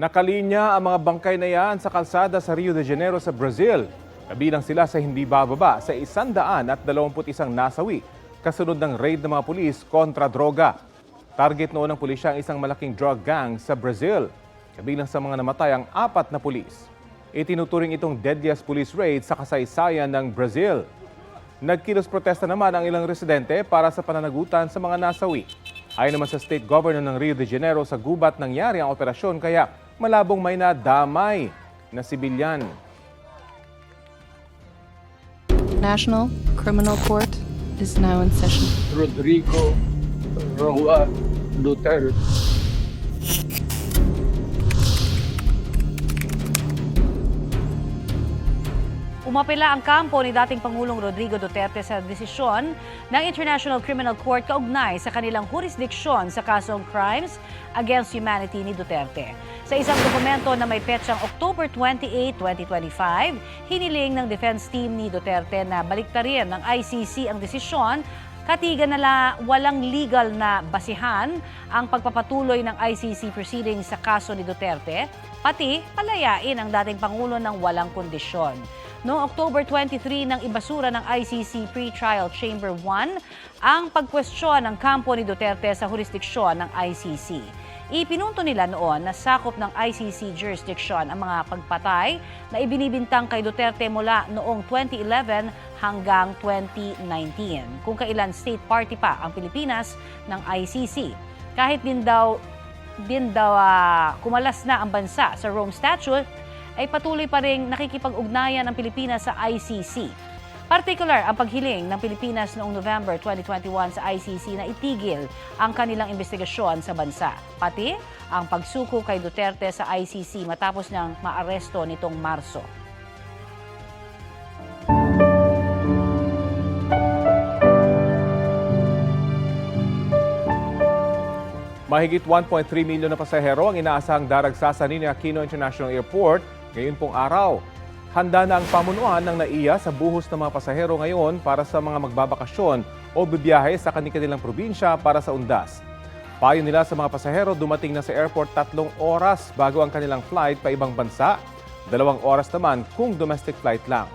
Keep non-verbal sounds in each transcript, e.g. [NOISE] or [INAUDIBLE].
Nakalinya ang mga bangkay na yan sa kalsada sa Rio de Janeiro sa Brazil. Kabilang sila sa hindi bababa sa isandaan at dalawamput isang nasawi kasunod ng raid ng mga pulis kontra droga. Target noon ng pulisya ang isang malaking drug gang sa Brazil. Kabilang sa mga namatay ang apat na pulis. Itinuturing itong deadliest police raid sa kasaysayan ng Brazil. Nagkilos protesta naman ang ilang residente para sa pananagutan sa mga nasawi. Ayon naman sa state governor ng Rio de Janeiro sa gubat nangyari ang operasyon kaya malabong may nadamay na sibilyan. National Criminal Court is now in session. Rodrigo Roa Duterte. Umapela ang kampo ni dating Pangulong Rodrigo Duterte sa desisyon ng International Criminal Court kaugnay sa kanilang jurisdiksyon sa kasong crimes against humanity ni Duterte. Sa isang dokumento na may petsang October 28, 2025, hiniling ng defense team ni Duterte na baliktarin ng ICC ang desisyon Katigan na la walang legal na basihan ang pagpapatuloy ng ICC proceedings sa kaso ni Duterte, pati palayain ang dating Pangulo ng walang kondisyon. Noong October 23 nang ibasura ng ICC Pre-Trial Chamber 1 ang pagkwestiyon ng kampo ni Duterte sa jurisdiksyon ng ICC. Ipinunto nila noon na sakop ng ICC jurisdiction ang mga pagpatay na ibinibintang kay Duterte mula noong 2011 hanggang 2019, kung kailan state party pa ang Pilipinas ng ICC. Kahit din daw, din daw ah, kumalas na ang bansa sa Rome Statute, ay patuloy pa rin nakikipag-ugnayan ang Pilipinas sa ICC. Particular ang paghiling ng Pilipinas noong November 2021 sa ICC na itigil ang kanilang investigasyon sa bansa. Pati ang pagsuko kay Duterte sa ICC matapos niyang maaresto nitong Marso. Mahigit 1.3 milyon na pasahero ang inaasahang daragsa sa Ninoy Aquino International Airport ngayon pong araw. Handa na ang pamunuan ng NAIA sa buhos ng mga pasahero ngayon para sa mga magbabakasyon o bibiyahe sa kanilang probinsya para sa undas. Payo nila sa mga pasahero dumating na sa airport tatlong oras bago ang kanilang flight pa ibang bansa, dalawang oras naman kung domestic flight lang.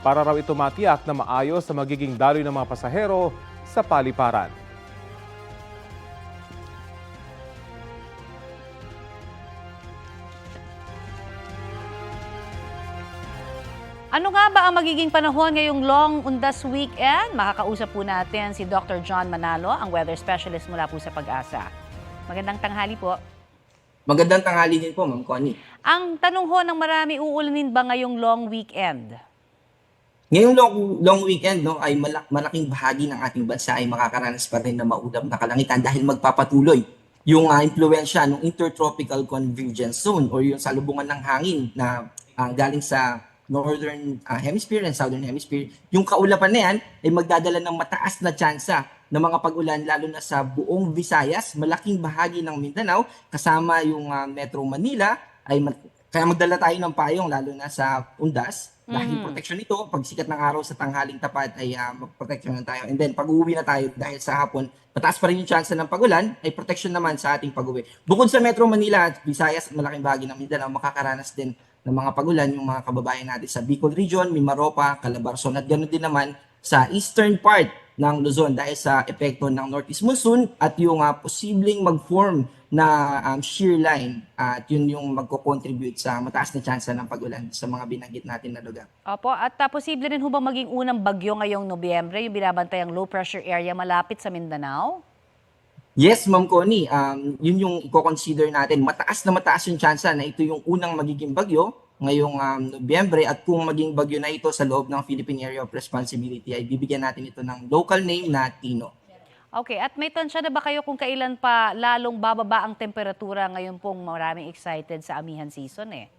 Para raw ito matiyak na maayos sa magiging daloy ng mga pasahero sa paliparan. Ano nga ba ang magiging panahon ngayong long undas weekend? Makakausap po natin si Dr. John Manalo, ang weather specialist mula po sa Pag-asa. Magandang tanghali po. Magandang tanghali din po, Ma'am Connie. Ang tanong ho ng marami, uulanin ba ngayong long weekend? Ngayong long, long weekend no, ay malak- malaking bahagi ng ating bansa ay makakaranas pa rin ng maulap na kalangitan dahil magpapatuloy yung uh, impluensya ng intertropical convergence zone or yung salubungan ng hangin na ah, galing sa northern ah, hemisphere and southern hemisphere. Yung kaulapan na yan ay magdadala ng mataas na tsansa ng mga pag-ulan lalo na sa buong Visayas, malaking bahagi ng Mindanao kasama yung ah, Metro Manila ay kaya magdala tayo ng payong lalo na sa undas dahil Mhm. protection ito pag sikat ng araw sa tanghaling tapat ay uh, magproteksyon tayo. And then pag uuwi na tayo dahil sa hapon, mataas pa rin yung chance ng pagulan, ay protection naman sa ating pag-uwi. Bukod sa Metro Manila at Visayas malaking bahagi ng Mindanao, makakaranas din ng mga pagulan yung mga kababayan natin sa Bicol Region, Mimaropa, Calabarzon at ganoon din naman sa eastern part ng Luzon dahil sa epekto ng northeast monsoon at yung ah, posibleng mag-form na um, shear line at yun yung magko-contribute sa mataas na chance ng pagulan sa mga binanggit natin na lugar. Opo, at uh, posible rin ho ba maging unang bagyo ngayong Nobyembre, yung binabantayang low pressure area malapit sa Mindanao? Yes, Ma'am Connie, um, yun yung i-consider natin. Mataas na mataas yung chance na ito yung unang magiging bagyo ngayong um, Nobyembre at kung maging bagyo na ito sa loob ng Philippine Area of Responsibility ay bibigyan natin ito ng local name na Tino. Okay, at may tansya na ba kayo kung kailan pa lalong bababa ang temperatura ngayon pong maraming excited sa amihan season eh?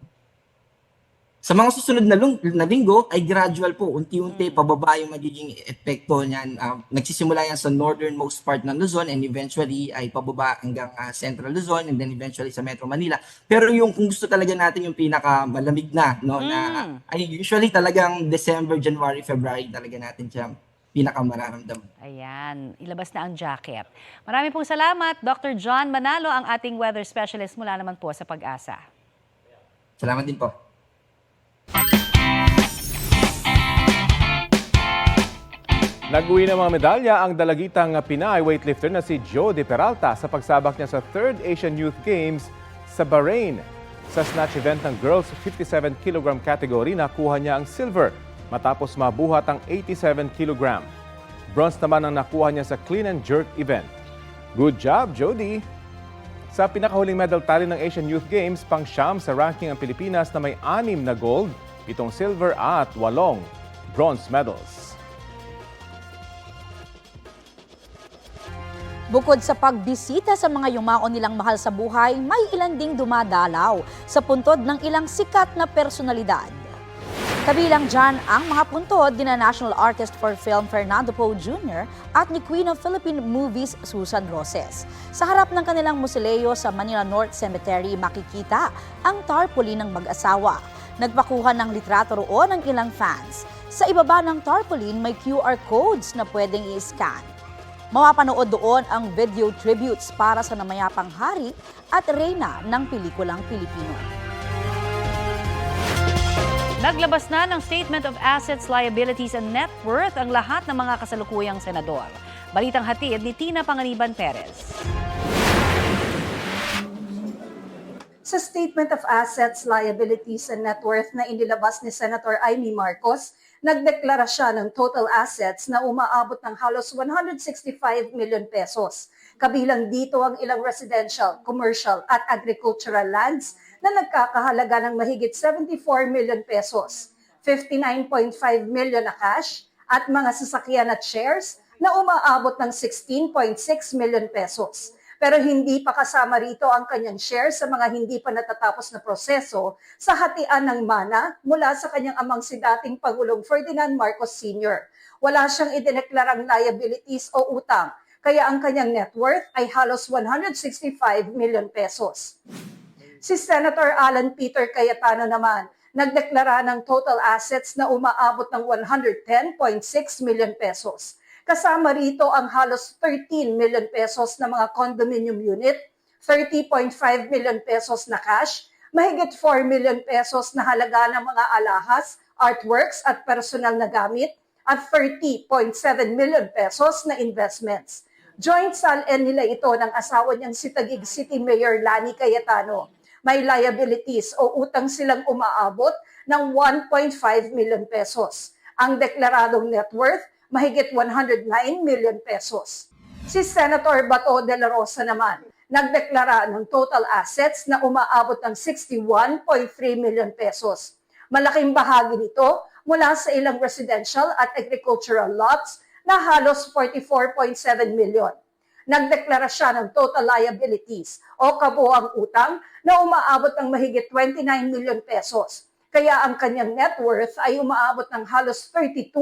Sa mga susunod na, lung- na linggo ay gradual po, unti-unti pababa yung magiging epekto niyan. Um, nagsisimula yan sa northernmost part ng Luzon and eventually ay pababa hanggang ah, central Luzon and then eventually sa Metro Manila. Pero yung kung gusto talaga natin yung pinaka malamig na, no, na Mm. ay usually talagang December, January, February talaga natin siya pinaka mararamdaman. Ayan, ilabas na ang jacket. Marami pong salamat, Dr. John Manalo, ang ating weather specialist mula naman po sa Pag-asa. Salamat din po. Nag-uwi ng mga medalya ang dalagitang Pinay weightlifter na si Joe De Peralta sa pagsabak niya sa 3rd Asian Youth Games sa Bahrain. Sa snatch event ng girls 57 kg category, nakuha niya ang silver matapos mabuhat ang 87 kg. Bronze naman ang nakuha niya sa clean and jerk event. Good job, Jody! Sa pinakahuling medal tally ng Asian Youth Games, pang siyam sa ranking ang Pilipinas na may anim na gold, pitong silver at walong bronze medals. Bukod sa pagbisita sa mga yumao nilang mahal sa buhay, may ilan ding dumadalaw sa puntod ng ilang sikat na personalidad. Kabilang dyan ang mga puntod ni na National Artist for Film Fernando Poe Jr. at ni Queen of Philippine Movies Susan Roses. Sa harap ng kanilang musileo sa Manila North Cemetery, makikita ang tarpaulin ng mag-asawa. Nagpakuha ng litrato roon ng ilang fans. Sa ibaba ng tarpaulin may QR codes na pwedeng i-scan. Mapapanood doon ang video tributes para sa namayapang hari at reyna ng pelikulang Pilipino. Naglabas na ng Statement of Assets, Liabilities and Net Worth ang lahat ng mga kasalukuyang senador. Balitang hatid ni Tina Panganiban Perez. Sa Statement of Assets, Liabilities and Net Worth na inilabas ni Senator Amy Marcos, nagdeklara siya ng total assets na umaabot ng halos 165 million pesos. Kabilang dito ang ilang residential, commercial at agricultural lands na nagkakahalaga ng mahigit 74 million pesos, 59.5 million na cash at mga sasakyan at shares na umaabot ng 16.6 million pesos pero hindi pa kasama rito ang kanyang share sa mga hindi pa natatapos na proseso sa hatian ng mana mula sa kanyang amang si dating Pangulong Ferdinand Marcos Sr. Wala siyang idineklarang liabilities o utang, kaya ang kanyang net worth ay halos 165 million pesos. Si Senator Alan Peter Cayetano naman, nagdeklara ng total assets na umaabot ng 110.6 million pesos. Kasama rito ang halos 13 million pesos na mga condominium unit, 30.5 million pesos na cash, mahigit 4 million pesos na halaga ng mga alahas, artworks at personal na gamit, at 30.7 million pesos na investments. Joint sal-en nila ito ng asawa niyang si Taguig City Mayor Lani Cayetano. May liabilities o utang silang umaabot ng 1.5 million pesos. Ang deklaradong net worth mahigit 109 million pesos. Si Senator Bato de la Rosa naman, nagdeklara ng total assets na umaabot ng 61.3 million pesos. Malaking bahagi nito mula sa ilang residential at agricultural lots na halos 44.7 million. Nagdeklara siya ng total liabilities o kabuang utang na umaabot ng mahigit 29 million pesos kaya ang kanyang net worth ay umaabot ng halos 32.3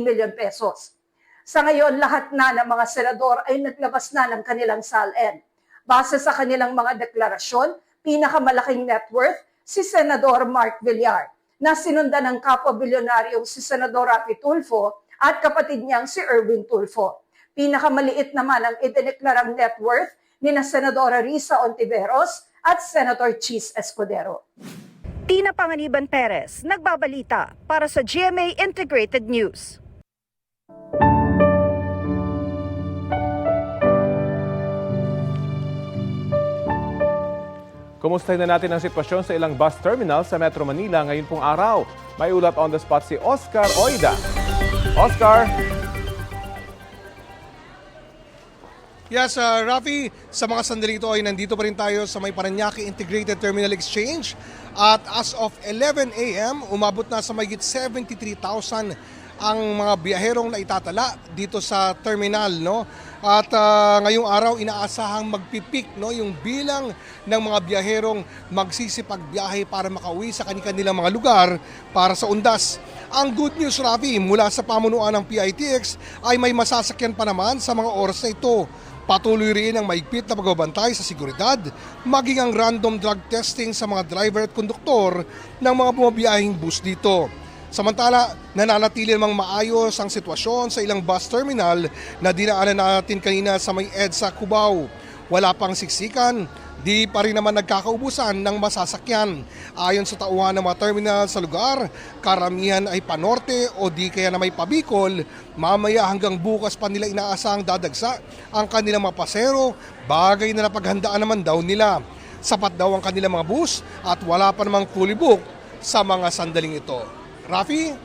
million pesos. Sa ngayon, lahat na ng mga senador ay naglabas na ng kanilang SALN. Base sa kanilang mga deklarasyon, pinakamalaking net worth si Senador Mark Villar, na sinundan ng kapwa bilyonaryong si Senador Rapi Tulfo at kapatid niyang si Erwin Tulfo. Pinakamaliit naman ang idineklarang net worth ni na Senadora Risa Ontiveros at Senator Cheese Escudero. Tina Panganiban Perez, nagbabalita para sa GMA Integrated News. Kumustahin na natin ang sitwasyon sa ilang bus terminal sa Metro Manila ngayon pong araw. May ulat on the spot si Oscar Oida. Oscar! Yes, uh, Rafi, sa mga sandali ito ay nandito pa rin tayo sa may Paranaque Integrated Terminal Exchange at as of 11 a.m. umabot na sa mayigit 73,000 ang mga biyaherong na itatala dito sa terminal no at uh, ngayong araw inaasahang magpipik no yung bilang ng mga biyaherong magsisipagbiyahe para makauwi sa kanilang mga lugar para sa undas. Ang good news Rafi mula sa pamunuan ng PITX ay may masasakyan pa naman sa mga oras na ito. Patuloy rin ang maigpit na pagbabantay sa seguridad, maging ang random drug testing sa mga driver at konduktor ng mga bumabiyahing bus dito. Samantala, nananatili namang maayos ang sitwasyon sa ilang bus terminal na dinaanan natin kanina sa may EDSA Cubao. Wala pang siksikan, di pa rin naman nagkakaubusan ng masasakyan. Ayon sa tauhan ng mga terminal sa lugar, karamihan ay panorte o di kaya na may pabikol, mamaya hanggang bukas pa nila inaasahang dadagsa ang kanilang mga pasero, bagay na napaghandaan naman daw nila. Sapat daw ang kanilang mga bus at wala pa namang fully book sa mga sandaling ito. Rafi?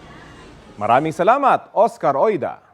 Maraming salamat, Oscar Oida.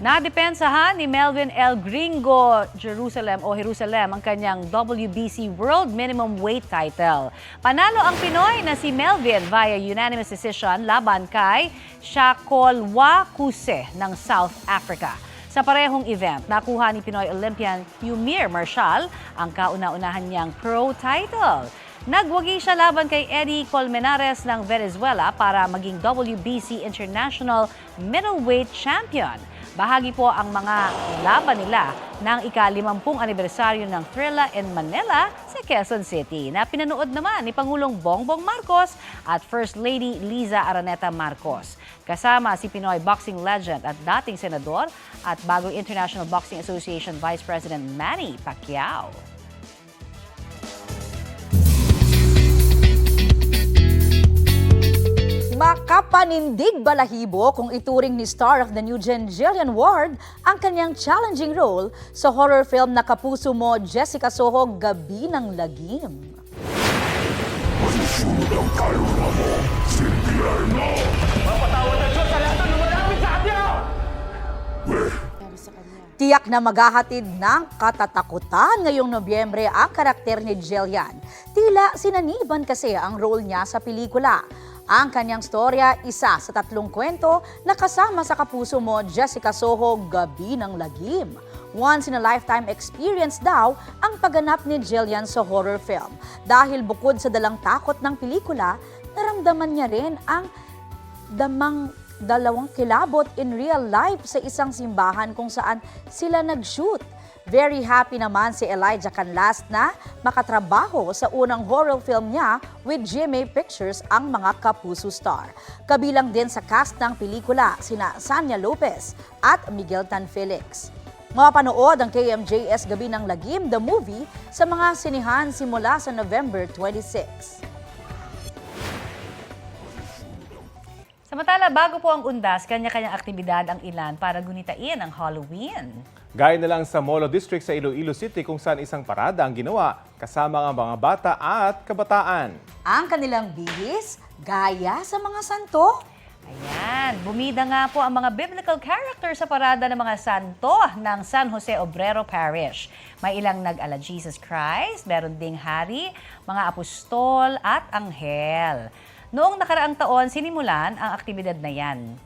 Nadepensahan ni Melvin L. Gringo Jerusalem o Jerusalem ang kanyang WBC World Minimum Weight title. Panalo ang Pinoy na si Melvin via unanimous decision laban kay Shakolwa Kuse ng South Africa. Sa parehong event, nakuha ni Pinoy Olympian Yumir Marshall ang kauna-unahan niyang pro title. Nagwagi siya laban kay Eddie Colmenares ng Venezuela para maging WBC International Middleweight Champion. Bahagi po ang mga laban nila ng ika-50 anibersaryo ng Thrilla in Manila sa Quezon City na pinanood naman ni Pangulong Bongbong Marcos at First Lady Liza Araneta Marcos. Kasama si Pinoy boxing legend at dating senador at bagong International Boxing Association Vice President Manny Pacquiao. Makapanindig balahibo kung ituring ni star of the new gen Jillian Ward ang kanyang challenging role sa horror film na kapuso mo Jessica Soho Gabi ng Lagim. Tiyak na maghahatid ng katatakutan ngayong Nobyembre ang karakter ni Jillian. Tila sinaniban kasi ang role niya sa pelikula. Ang kanyang storya, isa sa tatlong kwento na kasama sa kapuso mo Jessica Soho Gabi ng Lagim. Once in a lifetime experience daw ang pagganap ni Jillian sa horror film. Dahil bukod sa dalang takot ng pelikula, naramdaman niya rin ang damang dalawang kilabot in real life sa isang simbahan kung saan sila nag-shoot. Very happy naman si Elijah Canlas na makatrabaho sa unang horror film niya with GMA Pictures ang mga kapuso star. Kabilang din sa cast ng pelikula sina Sanya Lopez at Miguel Tan Felix. Mapapanood ang KMJS Gabi ng Lagim, the movie, sa mga sinihan simula sa November 26. Samantala, bago po ang undas, kanya-kanyang aktibidad ang ilan para gunitain ang Halloween. Gaya na lang sa Molo District sa Iloilo City kung saan isang parada ang ginawa kasama ang mga bata at kabataan. Ang kanilang bihis, gaya sa mga santo, Ayan, bumida nga po ang mga biblical characters sa parada ng mga santo ng San Jose Obrero Parish. May ilang nag-ala Jesus Christ, meron ding hari, mga apostol at anghel. Noong nakaraang taon, sinimulan ang aktibidad na yan.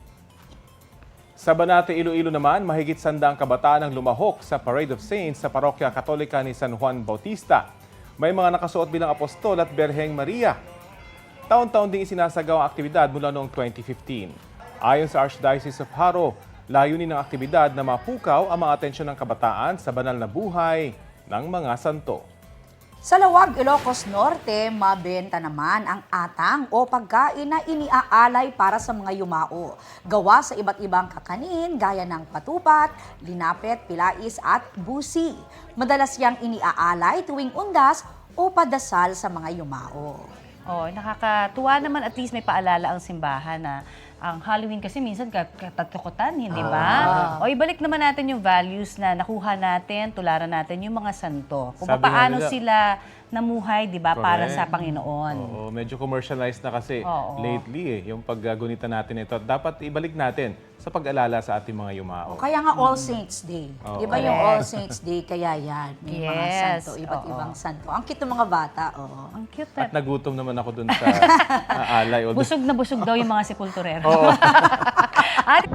Sa Banate, Iloilo naman, mahigit sandaang kabataan ang lumahok sa Parade of Saints sa Parokya Katolika ni San Juan Bautista. May mga nakasuot bilang apostol at Berheng Maria. Taon-taon ding isinasagawa ang aktibidad mula noong 2015. Ayon sa Archdiocese of Haro, layunin ng aktibidad na mapukaw ang mga atensyon ng kabataan sa banal na buhay ng mga santo. Sa Lawag, Ilocos Norte, mabenta naman ang atang o pagkain na iniaalay para sa mga yumao. Gawa sa iba't ibang kakanin gaya ng patupat, linapet, pilais at busi. Madalas yang iniaalay tuwing undas o padasal sa mga yumao. Oh, nakakatuwa naman at least may paalala ang simbahan na ang Halloween kasi minsan ka- katatakutan, hindi ba? O ibalik naman natin yung values na nakuha natin, tularan natin yung mga santo. Kung Sabi nga paano nila- sila namuhay, di ba, para Correct. sa Panginoon. Oo, medyo commercialized na kasi Oo. lately eh, yung paggunita natin ito. Dapat ibalik natin sa pag-alala sa ating mga yumao. Kaya nga All Saints Day. Oo. Di ba yung. All Saints Day? Kaya yan. May mga Yes, santo, iba't oo. ibang santo. Ang cute ng mga bata. Oo. Ang cute At na. nagutom naman ako dun sa alay. o dun- Busog na busog daw yung mga sepulturero. Oo. [LAUGHS] At